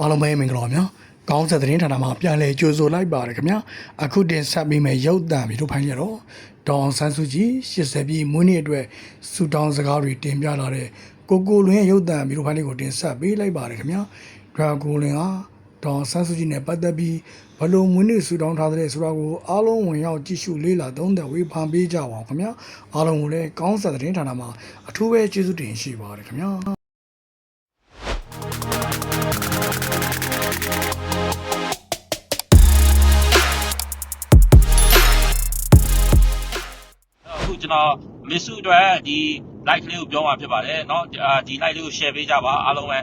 အားလုံးပဲမင်္ဂလာပါဗျာကောင်းဆက်သတင်းဌာနမှာပြန်လည်ကြိုဆိုလိုက်ပါတယ်ခင်ဗျာအခုတင်ဆက်ပေးမယ့်ရုပ်သံဗီဒီယိုဖိုင်ရတော့ဒေါအောင်ဆန်းစုကြည်80ပြည်မွေးနေ့အတွက်စူတောင်းစကားတွေတင်ပြလာတဲ့ကိုကိုလွင်ရဲ့ရုပ်သံဗီဒီယိုဖိုင်လေးကိုတင်ဆက်ပေးလိုက်ပါတယ်ခင်ဗျာဒရာကိုလွင်ဟာဒေါအောင်ဆန်းစုကြည်နဲ့ပတ်သက်ပြီးဘယ်လိုမွေးနေ့စူတောင်းထားတဲ့ဆိုတာကိုအားလုံးဝင်ရောက်ကြည့်ရှုလေ့လာသုံးသပ်ဝေဖန်ပေးကြပါအောင်ခင်ဗျာအားလုံးကိုလည်းကောင်းဆက်သတင်းဌာနမှာအထူးပဲကျေးဇူးတင်ရှိပါတယ်ခင်ဗျာ တော်မစ်စုအတွက်ဒီ live လေးကိုပြောမှာဖြစ်ပါတယ်เนาะအာဒီ live လေးကို share ပေးကြပါအားလုံးပဲ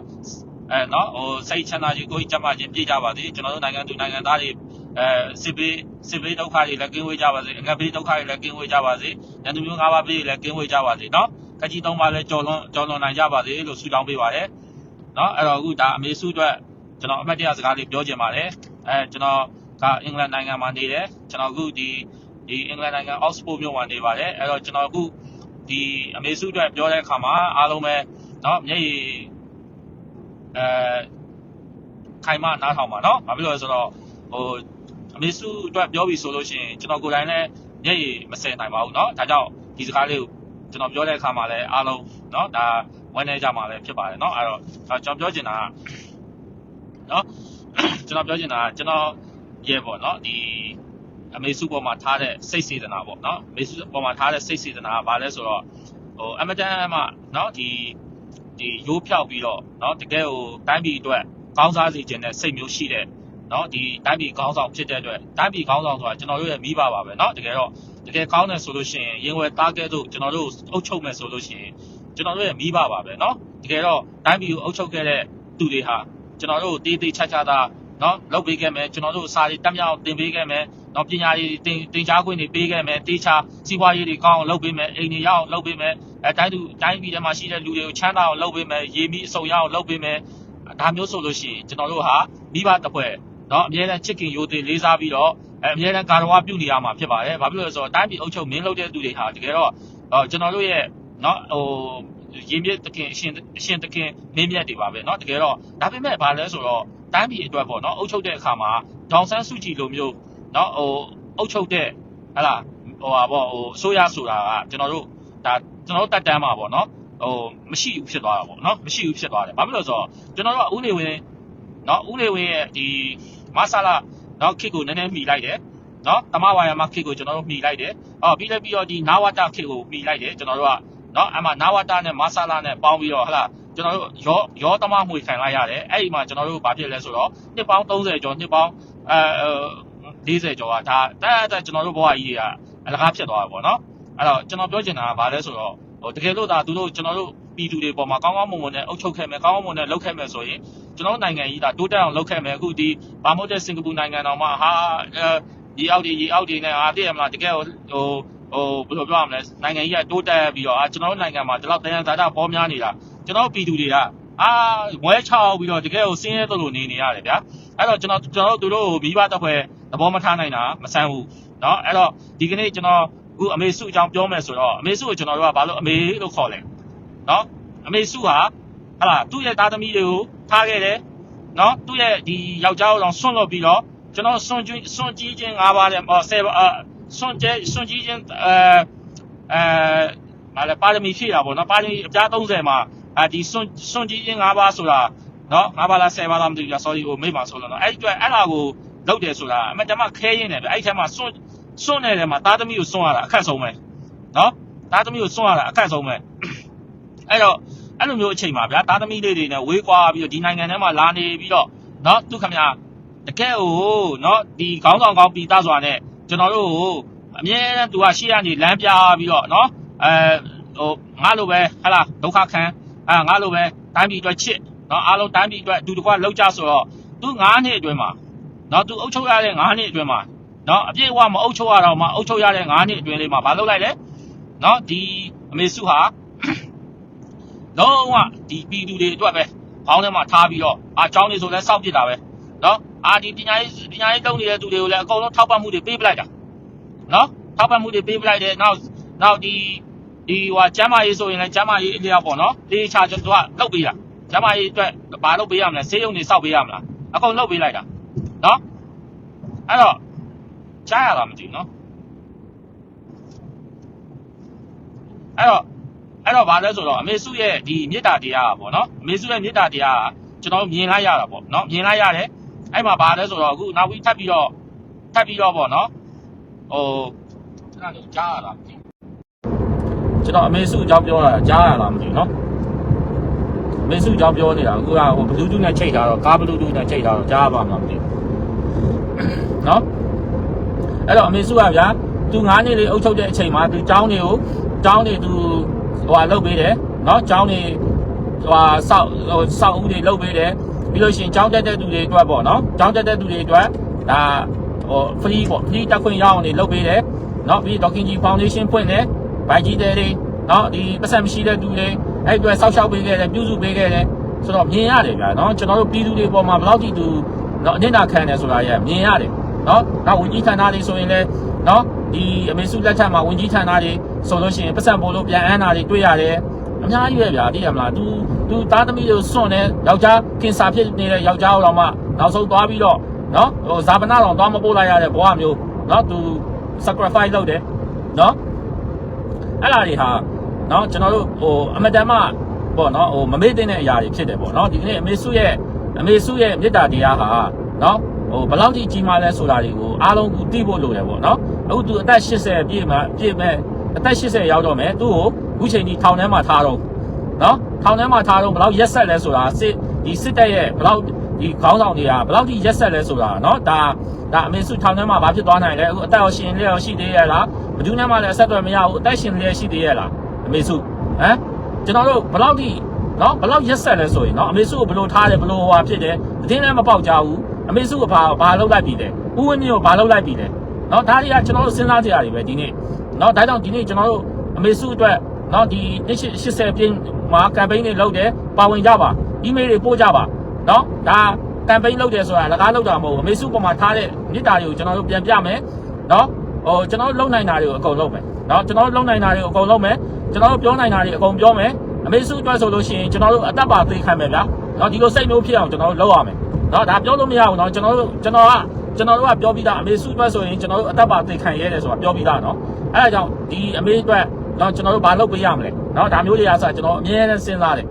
အဲเนาะဟိုစိတ်ချမ်းသာခြင်းကိုယ်ကြီးကျန်းမာခြင်းပြည့်ကြပါစေကျွန်တော်တို့နိုင်ငံသူနိုင်ငံသားတွေအဲစစ်ပေးစစ်ပေးဒုက္ခတွေလည်းကင်းဝေးကြပါစေအငတ်ပေးဒုက္ခတွေလည်းကင်းဝေးကြပါစေညသူမျိုး၅ပါးပေးလည်းကင်းဝေးကြပါစေเนาะခကြီးသုံးပါးလည်းကြော်လွန်ကြော်လွန်နိုင်ကြပါစေလို့ဆုတောင်းပေးပါတယ်เนาะအဲ့တော့အခုဒါအမေစုအတွက်ကျွန်တော်အမှတ်တရစကားလေးပြောချင်ပါတယ်အဲကျွန်တော်ကအင်္ဂလန်နိုင်ငံမှာနေတယ်ကျွန်တော်အခုဒီ ဒီအင်္ဂလန်နိုင်ငံ Oxford မြို့မှာနေပါတယ်အဲ့တော့ကျွန်တော်အခုဒီအမေစုအတွက်ပြောတဲ့အခါမှာအားလုံးပဲเนาะမျက်ရည်အဲခိုင်မနားထောင်ပါเนาะဘာဖြစ်လို့လဲဆိုတော့ဟိုအမေစုအတွက်ပြောပြီဆိုလို့ရှိရင်ကျွန်တော်ကိုယ်တိုင်လည်းမျက်ရည်မစင်နိုင်ပါဘူးเนาะဒါကြောင့်ဒီစကားလေးကိုကျွန်တော်ပြောတဲ့အခါမှာလည်းအားလုံးเนาะဒါဝမ်းနေကြမှာလည်းဖြစ်ပါတယ်เนาะအဲ့တော့ကျွန်တော်ပြောချင်တာကเนาะကျွန်တော်ပြောချင်တာကကျွန်တော်ရဲ့ပေါ့เนาะဒီ အမေစုပေါ်မှာထားတဲ့စိတ်စေတနာပေါ့နော်အမေစုပေါ်မှာထားတဲ့စိတ်စေတနာကဘာလဲဆိုတော့ဟိုအမတန်မှနော်ဒီဒီရိုးဖြောက်ပြီးတော့နော်တကယ်ဟိုတိုင်းပြည်အတွက်ကောင်းစားစေခြင်းနဲ့စိတ်မျိုးရှိတဲ့နော်ဒီတိုင်းပြည်ကောင်းဆောင်ဖြစ်တဲ့အတွက်တိုင်းပြည်ကောင်းဆောင်ဆိုတာကျွန်တော်တို့ရဲ့မိဘပါပဲနော်တကယ်တော့တကယ်ကောင်းတယ်ဆိုလို့ရှိရင်ရင်ဝယ်တားကဲတို့ကျွန်တော်တို့အုပ်ချုပ်မယ်ဆိုလို့ရှိရင်ကျွန်တော်တို့ရဲ့မိဘပါပဲနော်တကယ်တော့တိုင်းပြည်ကိုအုပ်ချုပ်ခဲ့တဲ့သူတွေဟာကျွန်တော်တို့တေးသေးချာချာသာ နော်လုပ်ပေးခဲ့မယ်ကျွန်တော်တို့စာတွေတက်မြောက်တင်ပေးခဲ့မယ် တော့ပညာရေးတင်တင်ကြားခွင့်တွေပေးခဲ့မယ်တေချာစီးပွားရေးတွေကောင်းအောင်လုပ်ပေးမယ်အိမ်တွေရအောင်လုပ်ပေးမယ်အဲတိုင်းသူတိုင်းပြည်ထဲမှာရှိတဲ့လူတွေကိုချမ်းသာအောင်လုပ်ပေးမယ်ရေမီအစုံရအောင်လုပ်ပေးမယ်ဒါမျိုးဆိုလို့ရှိရင်ကျွန်တော်တို့ဟာမိဘတစ်ဖွဲ့เนาะအများနဲ့ချစ်ခင်ရိုသေလေးစားပြီးတော့အဲအများနဲ့ကာရဝပြုနေရမှာဖြစ်ပါတယ်ဘာဖြစ်လို့လဲဆိုတော့တိုင်းပြည်အုပ်ချုပ်မင်းလုပ်တဲ့သူတွေဟာတကယ်တော့ကျွန်တော်တို့ရဲ့เนาะဟိုရင်းမြစ်တခင်အရှင်အရှင်တခင်မင်းမြတ်တွေပါပဲเนาะတကယ်တော့ဒါပေမဲ့ဘာလဲဆိုတော့ တိုင်းပြည်အတွက်ပေါ့နော်အုပ်ချုပ်တဲ့အခါမှာဒေါန်ဆန်းစုကြည်လိုမျိုးနော်ဟိုအုပ်ချုပ်တဲ့ဟလာဟိုဟာပေါ့ဟိုအစိုးရဆိုတာကကျွန်တော်တို့ဒါကျွန်တော်တို့တတ်တမ်းမှာပေါ့နော်ဟိုမရှိဘူးဖြစ်သွားတာပေါ့နော်မရှိဘူးဖြစ်သွားတယ်ဘာဖြစ်လို့ဆိုတော့ကျွန်တော်တို့ဥနေဝင်နော်ဥနေဝင်ရဲ့ဒီမဆာလာနော်ခစ်ကိုနည်းနည်းမိလိုက်တယ်နော်တမဝါယာမခစ်ကိုကျွန်တော်တို့မိလိုက်တယ်အော်ပြီးလည်းပြီးတော့ဒီနာဝတာခစ်ကိုမိလိုက်တယ်ကျွန်တော်တို့ကနော်အမှနာဝတာနဲ့မဆာလာနဲ့ပေါင်းပြီးတော့ဟလာ ကျွန်တော်တို့ရောရောတမမှွေခံလိုက်ရတယ်အဲ့ဒီမှာကျွန်တော်တို့ဘာဖြစ်လဲဆိုတော့နှစ်ပေါင်း30ကျော်နှစ်ပေါင်းအဲ40ကျော်ကဒါတက်တက်ကျွန်တော်တို့ဘဝကြီးတွေကအလကားဖြစ်သွားတာပေါ့နော်အဲ့တော့ကျွန်တော်ပြောချင်တာကဘာလဲဆိုတော့ဟိုတကယ်လို့ဒါသူတို့ကျွန်တော်တို့ပြည်သူတွေပေါ်မှာကောင်းကောင်းမွန်မွန်နဲ့အုပ်ချုပ်ခဲ့မယ်ကောင်းကောင်းမွန်နဲ့လုပ်ခဲ့မယ်ဆိုရင်ကျွန်တော်တို့နိုင်ငံကြီးဒါတိုးတက်အောင်လုပ်ခဲ့မယ်အခုဒီဘာမို့တဲ့စင်ကာပူနိုင်ငံတော်မှာဟာရေအောက်တွေရေအောက်တွေနဲ့ဟာတည့်ရမလားတကယ်ဟိုဟိုဟိုဘယ်လိုပြောရမလဲနိုင်ငံကြီးကတိုးတက်ပြီးတော့အာကျွန်တော်တို့နိုင်ငံမှာဒီလောက်တရားသာတာပေါ်များနေတာ ကျွန်တော်ပြည်သူတွေကအာမွဲချောက်ပြီးတော့တကယ်ကိုစင်းရဲတော်လို့နေနေရတယ်ဗျာအဲ့တော့ကျွန်တော်ကျွန်တော်တို့တို့မိဘတစ်ဖွဲ့သဘောမထားနိုင်တာမဆန်းဘူးเนาะအဲ့တော့ဒီကနေ့ကျွန်တော်အခုအမေစုအကြောင်းပြောမယ်ဆိုတော့အမေစုကိုကျွန်တော်တို့ကဘာလို့အမေလို့ခေါ်လဲเนาะအမေစုဟာဟာလာသူ့ရဲ့သားသမီးတွေကိုထားခဲ့တယ်เนาะသူ့ရဲ့ဒီယောက်ျားကိုတော့ဆွန့်လွတ်ပြီးတော့ကျွန်တော်ဆွန့်ကြီးဆွန့်ကြီးချင်း၅ပါးတဲ့အော်ဆယ်အာဆွန့်ကျဲဆွန့်ကြီးချင်းအဲအဲမာလေပါရမီဖြည့်တာပေါ့နော်ပါရမီအပြား30မှာ အာဒီဆွန့်ဆွန့်ကြီးချင်း၅ပါးဆိုတာနော်၅ပါးလား10ပါးလားမသိဘူးကြာ sorry ကိုမိတ်ပါဆိုလို့နော်အဲ့ဒီအတွက်အဲ့ဒါကိုလုပ်တယ်ဆိုတာအမှန်တမ်းခဲရင်းတယ်ဗျအဲ့ဒီထဲမှာဆွန့်ဆွန့်နေတယ်မှာသားသမီးကိုဆွန့်ရတာအခက်ဆုံးပဲနော်သားသမီးကိုဆွန့်ရတာအခက်ဆုံးပဲအဲ့တော့အဲ့လိုမျိုးအချိန်မှာဗျာသားသမီးလေးတွေနဲ့ဝေးကွာပြီးတော့ဒီနိုင်ငံထဲမှာလာနေပြီးတော့နော်သူခမညာတကယ်ဟိုနော်ဒီခေါင်းဆောင်ကောင်းပြည်သားစွာနဲ့ကျွန်တော်တို့ဟိုအမြဲတမ်းသူကရှေ့ကနေလမ်းပြပြီးတော့နော်အဲဟိုငါလိုပဲဟလာဒုက္ခခံ အာငါလိုပဲတိုင်းပြည်အတွက်ချစ်နော်အားလုံးတိုင်းပြည်အတွက်အတူတကွလောက်ကြဆိုတော့သူ9နှစ်အတွင်းမှာနော်သူအုပ်ချုပ်ရတဲ့9နှစ်အတွင်းမှာနော်အပြည့်အဝမအုပ်ချုပ်ရတော့မှအုပ်ချုပ်ရတဲ့9နှစ်အတွင်းလေးမှာမလုပ်လိုက်လဲနော်ဒီအမေစုဟာလုံးဝဒီပြည်သူတွေအတွက်ပဲခေါင်းထဲမှာထားပြီးတော့အာចောင်းနေဆိုလဲစောက်ပစ်တာပဲနော်အာဒီပညာရေးပညာရေးတုံးနေတဲ့သူတွေကိုလည်းအကုန်လုံးထောက်ပံ့မှုတွေပေးပလိုက်တာနော်ထောက်ပံ့မှုတွေပေးပလိုက်တယ်နောက်နောက်ဒီ ဒီဟိုကျမ်းမာရေးဆိုရင်လည်းကျမ်းမာရေးအလျောက်ပေါ့နော်တေချာကျွန်တော်ကလောက်ပေးတာကျမ်းမာရေးအတွက်ဘာလုပ်ပေးရမလဲဆေးရုံတွေစောက်ပေးရမလားအကုန်လုပ်ပေးလိုက်တာနော်အဲ့တော့ကြားရတာမသိဘူးနော်အဲ့တော့အဲ့တော့ဗာလဲဆိုတော့အမေစုရဲ့ဒီမေတ္တာတရားပေါ့နော်အမေစုရဲ့မေတ္တာတရားကျွန်တော်မြင်လိုက်ရတာပေါ့နော်မြင်လိုက်ရတယ်အဲ့မှာဗာလဲဆိုတော့အခုနောက်ပြီးထပ်ပြီးတော့ထပ်ပြီးတော့ပေါ့နော်ဟိုအဲ့ဒါကိုကြားရတာ ကျွန်တော်အမေစုအကြောင်းပြောတာကြားရတာမသိဘူးနော် မင်းစုအကြောင်းပြောနေတာအခုကဟိုဘလူးတူးနဲ့ချိန်ထားတော့ကားဘလူးတူးနဲ့ချိန်ထားတော့ကြားပါမှာမသိဘူးနော်အဲ့တော့အမေစုကဗျာသူ9နှစ်လေးအုပ်ချုပ်တဲ့အချိန်မှာသူចောင်းတွေကိုចောင်းတွေသူဟိုဟာလုပ်ပေးတယ်နော်ចောင်းတွေဟိုဟာစောက်ဟိုစောက်ဦးတွေလုပ်ပေးတယ်ပြီးလို့ရှိရင်ចောင်းတက်တဲ့သူတွေအတွက်ပေါ့နော်ចောင်းတက်တဲ့သူတွေအတွက်ဒါဟို free ပေါ့ free တက်ခွင့်ရအောင်နေလုပ်ပေးတယ်နော်ပြီးဒေါခင်ကြီး foundation ဖွင့်တယ် ဗိုက်ကြီးတဲ့တွေနော်ဒီပတ်စံမရှိတဲ့သူတွေအဲ့အတွက်စောက်ရှောက်ပေးခဲ့တယ်ပြုစုပေးခဲ့တယ်ဆိုတော့မြင်ရတယ်ဗျာနော်ကျွန်တော်တို့ပြည်သူတွေပေါ်မှာဘယ်လောက်ထိသူနော်အနစ်နာခံတယ်ဆိုတာရမြင်ရတယ်နော်နောက်ဝင်ကြီးဌာနတွေဆိုရင်လည်းနော်ဒီအမေစုလက်ထက်မှာဝင်ကြီးဌာနတွေဆိုလို့ရှိရင်ပတ်စံပို့လို့ပြန်အမ်းတာတွေတွေ့ရတယ်အများကြီးပဲဗျာသိရမလား तू तू သားသမီးတွေစွန့်နေယောက်ျားကင်ဆာဖြစ်နေတဲ့ယောက်ျားတော်မှနောက်ဆုံးသွားပြီးတော့နော်ဟိုဇာပနာတော်သွားမပို့လိုက်ရတဲ့ဘဝမျိုးနော် तू sacrifice လုပ်တယ်နော် အဲ့လာတွေဟာနော်ကျွန်တော်တို့ဟိုအမတန်မှပေါ့နော်ဟိုမမေ့တဲ့အရာတွေဖြစ်တယ်ပေါ့နော်ဒီကနေ့အမေစုရဲ့အမေစုရဲ့မေတ္တာတရားဟာနော်ဟိုဘယ်လောက်ကြီးကြီးမားလဲဆိုတာတွေကိုအားလုံးကိုသိဖို့လိုတယ်ပေါ့နော်အခု तू အသက်80ပြည့်မှပြည့်မဲ့အသက်80ရောက်တော့မယ်သူ့ကိုအခုချိန်ကြီးထောင်ထဲမှာထားတော့နော်ထောင်ထဲမှာထားတော့ဘယ်လောက်ရက်ဆက်လဲဆိုတာစစ်ဒီစစ်တပ်ရဲ့ဘယ်လောက်ဒီခေါင်းဆောင်တွေကဘယ်လောက်ထိရက်ဆက်လဲဆိုတာနော်ဒါဒါအမေစုထောင်ထဲမှာဘာဖြစ်သွားနိုင်လဲအခုအသက်ရောရှင်လျက်ရောရှိသေးရဲ့လား ဘယ်သူနဲ့မှလည်းအဆက်အသွယ်မရဘူးအသက်ရှင်လျက်ရှိသေးရဲ့လားအမေစုဟမ်ကျွန်တော်တို့ဘယ်လောက်ထိနော်ဘယ်လောက်ရက်ဆက်လဲဆိုရင်နော်အမေစုကိုဘယ်လိုထားတယ်ဘယ်လိုဟွာဖြစ်တယ်အတင်းလည်းမပေါက်ကြဘူးအမေစုကဘာဘာလုပ်လိုက်ပြီလဲဥဝင်းမျိုးဘာလုပ်လိုက်ပြီလဲနော်ဒါတွေကကျွန်တော်တို့စဉ်းစားကြရတယ်ပဲဒီနေ့နော်ဒါကြောင့်ဒီနေ့ကျွန်တော်တို့အမေစုအတွက်နော်ဒီ80ပြင်းမှာကမ်ပိန်းတွေလုပ်တယ်ပါဝင်ကြပါအီးမေးလ်တွေပို့ကြပါနော်ဒါကမ်ပိန်းလုပ်တယ်ဆိုတာလကားလုပ်တာမဟုတ်ဘူးအမေစုပေါ်မှာထားတဲ့မြစ်တာတွေကိုကျွန်တော်တို့ပြန်ပြမယ်နော် ဟိုကျွန်တော်တို့လုံနိုင်တာတွေကိုအကုန်လုပ်မယ်နော်ကျွန်တော်တို့လုံနိုင်တာတွေကိုအကုန်လုပ်မယ်ကျွန်တော်တို့ပြောနိုင်တာတွေအကုန်ပြောမယ်အမေစုအတွက်ဆိုလို့ရှိရင်ကျွန်တော်တို့အသက်ပါသိခံမယ်ဗျာနော်ဒီလိုစိတ်မျိုးဖြစ်အောင်ကျွန်တော်တို့လုပ်ရမယ်နော်ဒါပြောလို့မရဘူးနော်ကျွန်တော်တို့ကျွန်တော်ကကျွန်တော်တို့ကပြောပြီးသားအမေစုအတွက်ဆိုရင်ကျွန်တော်တို့အသက်ပါသိခံရဲတယ်ဆိုတာပြောပြီးသားနော်အဲဒါကြောင့်ဒီအမေအတွက်နော်ကျွန်တော်တို့ဘာလုပ်ပေးရမလဲနော်ဒါမျိုးတွေအားစကျွန်တော်အမြဲတမ်းစဉ်းစားတယ်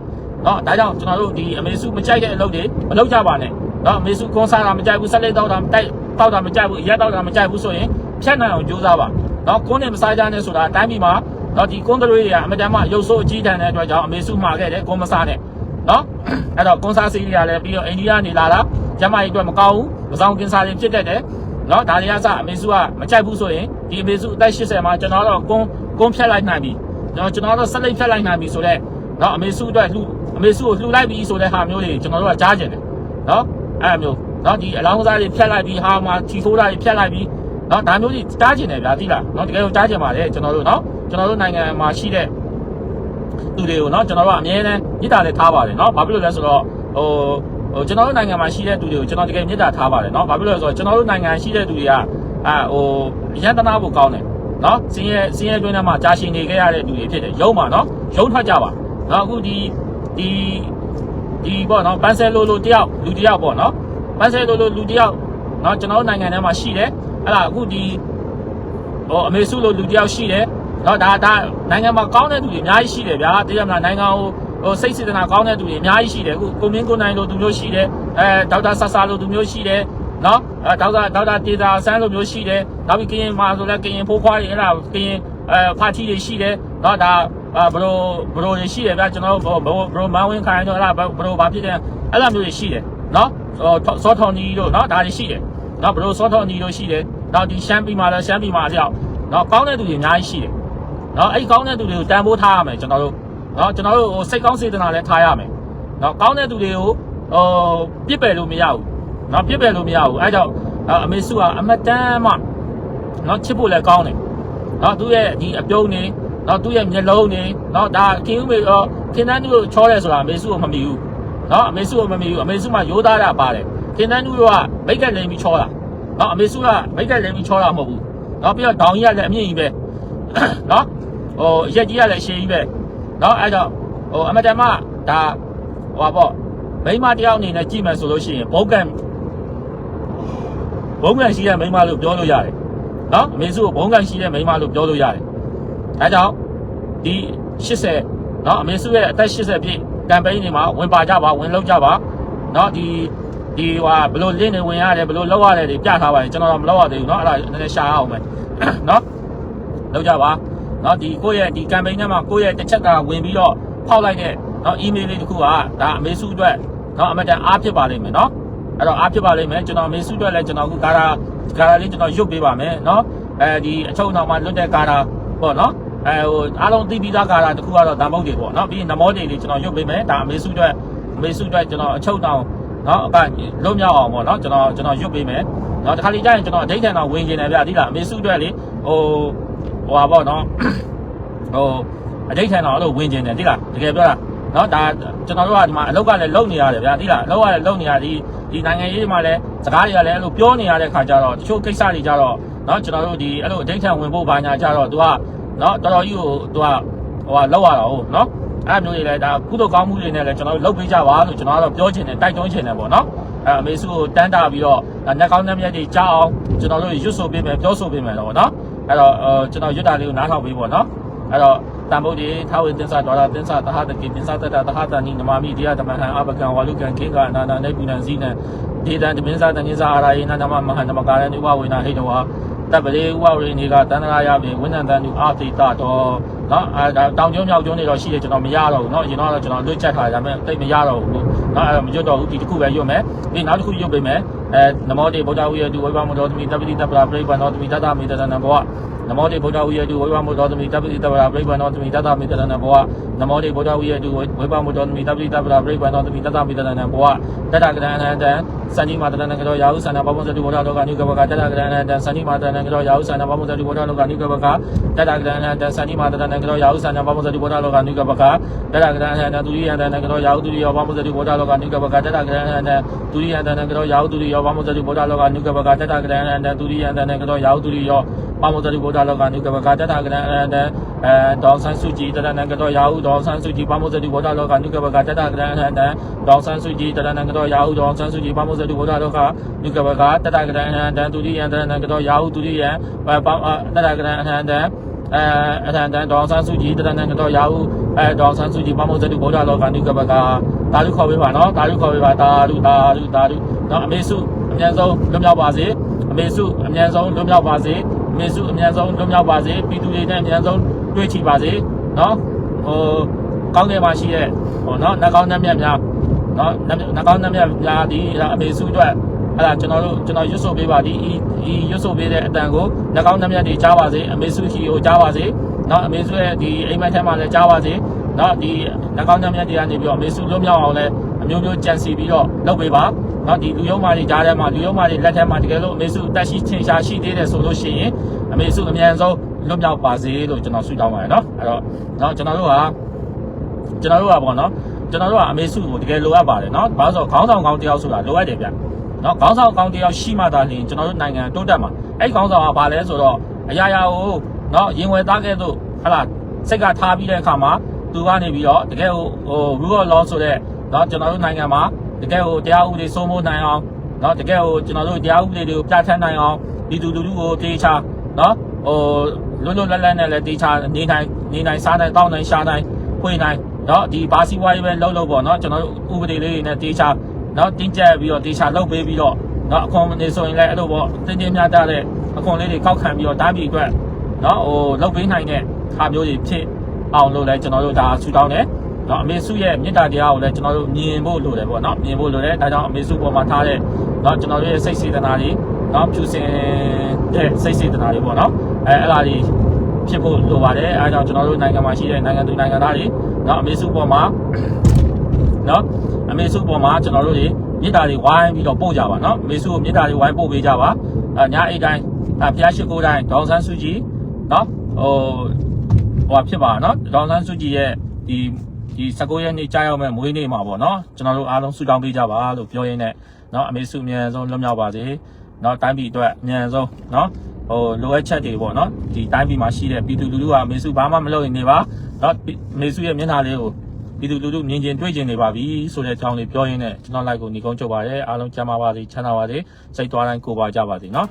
နော်ဒါကြောင့်ကျွန်တော်တို့ဒီအမေစုမကြိုက်တဲ့အလုပ်တွေမလုပ်ကြပါနဲ့နော်အမေစုကွန်ဆာတာမကြိုက်ဘူးဆက်လက်တောက်တာမတိုက်တောက်တာမကြိုက်ဘူးရက်တောက်တာမကြိုက်ဘူးဆိုရင် ဖြတ်နိုင်အောင်ကြိုးစားပါနော်ကွန်းနဲ့မစားကြနဲ့ဆိုတာအတိုင်းပြည်မှာနော်ဒီကွန်းတွေတွေကအမတန်မှရုပ်ဆိုးအကြီးတန်းတဲ့အတွက်ကြောင့်အမေစုမှာခဲ့တယ်ကွန်းမစားနဲ့နော်အဲ့တော့ကွန်ဆာစီတွေကလည်းပြီးတော့အိန္ဒိယနေလာတာကျမကြီးအတွက်မကောင်းဘူးမဆောင်ကင်ဆာတွေဖြစ်တတ်တယ်နော်ဒါတွေကစအမေစုကမကြိုက်ဘူးဆိုရင်ဒီအမေစုအသက်80မှာကျွန်တော်တော့ကွန်းကွန်းဖြတ်လိုက်နိုင်ပြီကျွန်တော်ကျွန်တော်တော့ဆက်လိုက်ဖြတ်လိုက်နိုင်ပြီဆိုတော့နော်အမေစုအတွက်လှူအမေစုကိုလှူလိုက်ပြီဆိုတဲ့ဟာမျိုးတွေကျွန်တော်တို့ကကြားကျင်တယ်နော်အဲ့မျိုးနော်ဒီအလောင်းစားတွေဖြတ်လိုက်ပြီးဟာမှာထီထိုးတာတွေဖြတ်လိုက်ပြီး နော်ဒါမျိုးကြီးတားကျင်တယ်ဗျာသိလားနော်တကယ်လို့တားကျင်ပါတယ်ကျွန်တော်တို့နော်ကျွန်တော်တို့နိုင်ငံမှာရှိတဲ့သူတွေကိုနော်ကျွန်တော်တို့ကအမြဲတမ်းမြစ်တာလည်းထားပါတယ်နော်ဘာဖြစ်လို့လဲဆိုတော့ဟိုဟိုကျွန်တော်တို့နိုင်ငံမှာရှိတဲ့သူတွေကိုကျွန်တော်တကယ်မြစ်တာထားပါတယ်နော်ဘာဖြစ်လို့လဲဆိုတော့ကျွန်တော်တို့နိုင်ငံရှိတဲ့သူတွေကအာဟိုရန်တနာဖို့ကောင်းတယ်နော်စင်းရဲစင်းရဲတွင်းထဲမှာကြာရှည်နေခဲ့ရတဲ့သူတွေဖြစ်တယ်ရုံးပါနော်ရုံးထွက်ကြပါနော်အခုဒီဒီဒီပေါ့နော်ပန်းဆယ်လိုလိုတယောက်လူတယောက်ပေါ့နော်ပန်းဆယ်လိုလိုလူတယောက်နော်ကျွန်တော်တို့နိုင်ငံထဲမှာရှိတယ် အဲ့ဒါအခုဒီဟိုအမေစုလိုလူတယောက်ရှိတယ်နော်ဒါဒါနိုင်ငံမှာကောင်းတဲ့သူတွေအများကြီးရှိတယ်ဗျာသိရမလားနိုင်ငံဟိုဟိုစိတ်စေတနာကောင်းတဲ့သူတွေအများကြီးရှိတယ်အခုကိုမင်းကိုနိုင်လိုသူမျိုးရှိတယ်အဲဒေါက်တာဆာဆာလိုသူမျိုးရှိတယ်နော်အဲဒေါက်တာဒေါက်တာတေတာဆန်းလိုမျိုးရှိတယ်နောက်ပြီးကရင်မှာဆိုလဲကရင်ဖိုးခွားတွေအဲ့ဒါကရင်အဲဖာတီတွေရှိတယ်နော်ဒါဘရိုဘရိုတွေရှိတယ်ဗျာကျွန်တော်တို့ဘရိုမန်ဝင်းခိုင်တို့အဲ့ဒါဘရိုဘာဖြစ်တယ်အဲ့လိုမျိုးတွေရှိတယ်နော်စောထော်နီတို့နော်ဒါတွေရှိတယ် နော်ဘရိုစောထော်နီတို့ရှိတယ်နောက်ဒီရှမ်းပြည်မှာလည်းရှမ်းပြည်မှာအလျောက်နော်ကောင်းတဲ့သူတွေအများကြီးရှိတယ်နော်အဲ့ကောင်းတဲ့သူတွေကိုတန်ဖိုးထားရမယ်ကျွန်တော်တို့နော်ကျွန်တော်တို့ဟိုစိတ်ကောင်းစေတနာလည်းထားရမယ်နော်ကောင်းတဲ့သူတွေကိုဟိုပြစ်ပယ်လို့မရဘူးနော်ပြစ်ပယ်လို့မရဘူးအဲကြောင့်အမေစုကအမတန်မှနော်ချစ်ဖို့လည်းကောင်းတယ်နော်သူ့ရဲ့ဒီအပြုံးနေနော်သူ့ရဲ့မျက်လုံးနေနော်ဒါခင်ဦးမေတော့ခင်တန်းသူကိုချောတယ်ဆိုတာအမေစုကိုမမီဘူးနော်အမေစုကိုမမီဘူးအမေစုမှရိုးသားတာပါတယ် ခင်တန်းသူကမိတ်ကလိန်ပြီးချောတာနော်အမေစုကမိတ်ကလိန်ပြီးချောတာမဟုတ်ဘူးနော်ပြီးတော့ဒေါင်ကြီးကလည်းအမြင့်ကြီးပဲနော်ဟိုရက်ကြီးကလည်းရှည်ကြီးပဲနော်အဲကြောင့်ဟိုအမတန်မှဒါဟိုပါပေါ့မိန်းမတယောက်အနေနဲ့ကြည့်မယ်ဆိုလို့ရှိရင်ဘုံကံဘုံကံရှိတဲ့မိန်းမလို့ပြောလို့ရတယ်နော်အမေစုကိုဘုံကံရှိတဲ့မိန်းမလို့ပြောလို့ရတယ်ဒါကြောင့်ဒီ80နော်အမေစုရဲ့အသက်80ပြည့်ကမ်ပိန်းတွေမှာဝင်ပါကြပါဝင်လောက်ကြပါနော်ဒီ ဒီဟာဘလို့လင်းနေဝင်ရတယ်ဘလို့လောက်ရတယ်တွေပြထားပါတယ်ကျွန်တော်တော့မလောက်ရသေးဘူးเนาะအဲ့ဒါနည်းနည်းရှာအောင်မယ်เนาะလောက်ကြပါเนาะဒီကိုယ့်ရဲ့ဒီ campaign ထဲမှာကိုယ့်ရဲ့တစ်ချက်ကဝင်ပြီးတော့ဖောက်လိုက်တဲ့เนาะ email လေးတစ်ခုကဒါအမေစုအတွက်เนาะအမတန်အားဖြစ်ပါလိမ့်မယ်เนาะအဲ့တော့အားဖြစ်ပါလိမ့်မယ်ကျွန်တော်အမေစုအတွက်လည်းကျွန်တော်အခုကာရာကာရာလေးကျွန်တော်ရုပ်ပေးပါမယ်เนาะအဲဒီအချုပ်နောက်မှာလွတ်တဲ့ကာရာပေါ့เนาะအဲဟိုအားလုံးသိပြီးသားကာရာတစ်ခုကတော့ဓာတ်မုတ်တွေပေါ့เนาะပြီးရင်နမောတွေလေးကျွန်တော်ရုပ်ပေးမယ်ဒါအမေစုအတွက်အမေစုအတွက်ကျွန်တော်အချုပ်တောင် နော်အကလွတ်မြောက်အောင်ပေါ့နော်ကျွန်တော်ကျွန်တော်ရွတ်ပေးမယ်နော်တခါလေကြာရင်ကျွန်တော်အဋိဌာန်တော်ဝင်ကျင်တယ်ဗျဒီလားအမေစုအတွက်လေဟိုဟိုပါပေါ့နော်ဟိုအဋိဌာန်တော်လို့ဝင်ကျင်တယ်ဒီလားတကယ်ပြောတာနော်ဒါကျွန်တော်တို့ကဒီမှာအလုပ်ကလည်းလုပ်နေရတယ်ဗျာဒီလားအလုပ်ကလည်းလုပ်နေရဒီဒီနိုင်ငံရေးမှာလည်းစကားတွေကလည်းအဲ့လိုပြောနေရတဲ့ခါကျတော့တချို့ကိစ္စတွေကြတော့နော်ကျွန်တော်တို့ဒီအဲ့လိုအဋိဌာန်ဝင်ဖို့ဘာညာကြတော့ तू ကနော်တော်တော်ကြီးကို तू ကဟိုကလောက်ရတာဟုတ်နော် အဲ့မျိုးတွေလည်းဒါကုသိုလ်ကောင်းမှုတွေနဲ့လည်းကျွန်တော်တို့လုပ်ပေးကြပါလို့ကျွန်တော်ကတော့ပြောချင်တယ်တိုက်တွန်းချင်တယ်ပေါ့နော်အဲအမေစုကိုတန်းတာပြီးတော့ဒါညက်ကောင်းညက်မြက်တွေကြားအောင်ကျွန်တော်တို့ရွတ်ဆိုပေးမယ်ပြောဆိုပေးမယ်တော့နော်အဲ့တော့အဲကျွန်တော်ရွတ်တာလေးကိုနားထောင်ပေးပေါ့နော်အဲ့တော့တန်ဖို့ဒီသာဝေတင်္ဆာဒေါ်လာတင်္ဆာတဟတကိတင်္ဆာတတတဟတနိနမမိတရားတမဟံအဘကံဝါလုကံခေကအနာနာနေပုဏ္ဏဇိနံဒေတံတမင်းစာတန်္စာအာရာယေနနမမဟံနမကာရဏိဝဝေနာဟိတဝါတပရေဥဝရေနေကတန္တရာယပင်ဝိနန္တန်သူအာတိတတော် နော်အဲတောင်ကျုံမြောက်ကျုံတွေတော့ရှိတယ်ကျွန်တော်မရတော့ဘူးနော်အရင်တော့ကျွန်တော်လွတ်ချက်ထားဒါပေမဲ့တိတ်မရတော့ဘူးနော်အဲမရွတ်တော့ဘူးဒီတစ်ခုပဲရွတ်မယ်ဒီနောက်တစ်ခုရွတ်ပေးမယ်အဲနမောတေဗုဒ္ဓဝိယတုဝိပါမတော်သမီးတပတိတပရာပြိပန်တော်သမီးတတမေတ္တနံဘော နမောတေဗုဒ္ဓဝိယတုဝိပမောတော်သမီတပတိတပရာပြိပန္နောသမီတတမိတတနဘောနမောတေဗုဒ္ဓဝိယတုဝိပမောတော်သမီတပတိတပရာပြိပန္နောသမီတတမိတတနဘောတတကရဏအနန္တစန္ဒီမာတတနကရောယာဟုသနာဘုံစတုဘောဓလောကနိကဘကတတကရဏအနန္တစန္ဒီမာတတနကရောယာဟုသနာဘုံစတုဘောဓလောကနိကဘကတတကရဏအနန္တစန္ဒီမာတတနကရောယာဟုသနာဘုံစတုဘောဓလောကနိကဘကတတကရဏအနန္တဒုရိယတနကရောယာဟုဒုရိယောဘုံစတုဘောဓလောကနိကဘကတတကရဏအနန္တဒုရိယတနကရောယာဟုဒုရိယောဘုံစတုဘောဓလောကနိကဘကတတကရဏအနန္တဒုရိယတနကရောယာဟုဒုရိယော ဘုံစတုဘောဓလောကနိကဘကတတကရဏအနန္တအဲဒေါဆန်းစုကြည်တတနကရောယာဟုဒေါဆန်းစုကြည်ဘုံစတုဘောဓလောကနိကဘကတတကရဏအနန္တဒေါဆန်းစုကြည်တတနကရောယာဟုဒေါဆန်းစုကြည်ဘုံစတုဘောဓလောကနိကဘကတတကရဏအနန္တဒုရိယတနကရောယာဟုဒုရိယတတကရဏအနန္တအဲအထံတန်ဒေါဆန်းစုကြည်တတနကရောယာဟုအဲဒေါဆန်းစုကြည်ဘုံစတုဘောဓလောကနိကဘကတာလူခေါ်ပေးပါနော်တာလူခေါ်ပေးပါတာလူတာလူတာလူနော်အမေစုအမြန်ဆုံးလွတ်မြောက်ပါစေအမေစုအမြန်ဆုံးလွတ်မြောက်ပါစေအ မေစုအမြန်ဆုံးလွတ်မြောက်ပါစေပြည်သူတွေနဲ့အမြန်ဆုံးတွေ့ချပါစေနော်ဟိုကောင်းကင်မှာရှိတဲ့ဟိုနော်နှကောင်းနှက်မြတ်များနော်နှကောင်းနှက်မြတ်များဒီအမေစုအတွက်အဲ့ဒါကျွန်တော်တို့ကျွန်တော်ရွတ်ဆိုပေးပါဒီဒီရွတ်ဆိုပေးတဲ့အတန်ကိုနှကောင်းနှက်မြတ်တွေကြားပါစေအမေစုရှိကိုကြားပါစေနော်အမေစုရဲ့ဒီအိမ်မက်ထဲမှာလည်းကြားပါစေနော်ဒီနှကောင်းနှက်မြတ်တွေကနေပြီးတော့အမေစုလွတ်မြောက်အောင်လဲအမျိုးမျိုးကြံစီပြီးတော့လုပ်ပေးပါ နော်ဒီလူယုံမာတွေကြားထဲမှာလူယုံမာတွေလက်ထဲမှာတကယ်လို့အမေစုတက်ရှိချင်းရှာရှိသေးတယ်ဆိုလို့ရှိရင်အမေစုအမြန်ဆုံးလွတ်မြောက်ပါစေလို့ကျွန်တော်ဆုတောင်းပါတယ်နော်အဲ့တော့နော်ကျွန်တော်တို့ကကျွန်တော်တို့ကပေါ့နော်ကျွန်တော်တို့ကအမေစုကိုတကယ်လိုအပ်ပါတယ်နော်ဘာလို့ဆိုခေါင်းဆောင်ကောင်းတယောက်ဆိုတာလိုအပ်တယ်ဗျနော်ခေါင်းဆောင်ကောင်းတယောက်ရှိမှသာလျှင်ကျွန်တော်တို့နိုင်ငံတိုးတက်မှာအဲ့ခေါင်းဆောင်ကဘာလဲဆိုတော့အရာရာကိုနော်ရင်ဝယ်သားခဲ့သို့ဟလာစိတ်ကထားပြီးတဲ့အခါမှာသူကနေပြီးတော့တကယ်ဟိုဟို rule of law ဆိုတဲ့နော်ကျွန်တော်တို့နိုင်ငံမှာ တကယ်ဟိုတရားဥပဒေစိုးမိုးနိုင်အောင်နော်တကယ်ဟိုကျွန်တော်တို့တရားဥပဒေတွေကိုပြဋ္ဌာန်းနိုင်အောင်ဒီလူလူလူကိုတေချာနော်ဟိုလွတ်လွတ်လပ်လပ်နဲ့လည်းတေချာနေနိုင်နေနိုင်စားနိုင်တောင်းနိုင်ရှာနိုင်ဖွင့်နိုင်နော်ဒီဘာစီဝါရေးပဲလုံးလုံးပေါ့နော်ကျွန်တော်တို့ဥပဒေလေးတွေနဲ့တေချာနော်တင်းကျပ်ပြီးတော့တေချာလုပ်ပေးပြီးတော့နော်အခွန်နေဆိုရင်လည်းအဲ့လိုပေါ့တင်းတင်းများတာတဲ့အခွန်လေးတွေကောက်ခံပြီးတော့တားပြီးအတွက်နော်ဟိုလုပ်ပေးနိုင်တဲ့ဟာမျိုးတွေဖြစ်အောင်လို့လည်းကျွန်တော်တို့ဒါဆူတောင်းတယ် နော်အမေစုရဲ့မေတ္တာတရားကိုလည်းကျွန်တော်တို့မြင်ဖို့လိုတယ်ပေါ့နော်မြင်ဖို့လိုတယ်ဒါကြောင့်အမေစုပေါ်မှာထားတဲ့နော်ကျွန်တော်တို့ရဲ့စိတ်စေတနာတွေနော်ဖြူစင်တဲ့စိတ်စေတနာတွေပေါ့နော်အဲအဲ့ဒါတွေဖြစ်ဖို့လိုပါတယ်အဲဒါကြောင့်ကျွန်တော်တို့နိုင်ငံမှာရှိတဲ့နိုင်ငံသူနိုင်ငံသားတွေနော်အမေစုပေါ်မှာနော်အမေစုပေါ်မှာကျွန်တော်တို့တွေမေတ္တာတွေဝိုင်းပြီးတော့ပို့ကြပါနော်အမေစုကိုမေတ္တာတွေဝိုင်းပို့ပေးကြပါအဲညအိတ်တိုင်းအဖျားရှိခိုးတိုင်းဒေါန်ဆန်းစုကြည်နော်ဟိုဟိုဖြစ်ပါနော်ဒေါန်ဆန်းစုကြည်ရဲ့ဒီ ဒီ19ရက်နေ့ကြာရောက်မဲ့မွေးနေ့မှာပေါ့နော်ကျွန်တော်တို့အားလုံးဆုတောင်းပေးကြပါလို့ပြောရင်းနဲ့နော်အမေစုအမြန်ဆုံးလွတ်မြောက်ပါစေနော်တိုင်းပြည်အတွက်အမြန်ဆုံးနော်ဟိုလိုအပ်ချက်တွေပေါ့နော်ဒီတိုင်းပြည်မှာရှိတဲ့ပြည်သူလူထုကအမေစုဘာမှမလုပ်ရင်နေပါနော်အမေစုရဲ့မျက်နှာလေးကို ပြည်သူလူထုမြင်ကျင်တွေ့ကျင်နေပါပြီဆိုတဲ့အကြောင်းလေးပြောရင်းနဲ့ကျွန်တော် like ကိုညီကုန်းချုပ်ပါတယ်အားလုံးကျမ်းမာပါစေချမ်းသာပါစေစိတ်သွားတိုင်းကိုပါကြပါစေเนาะ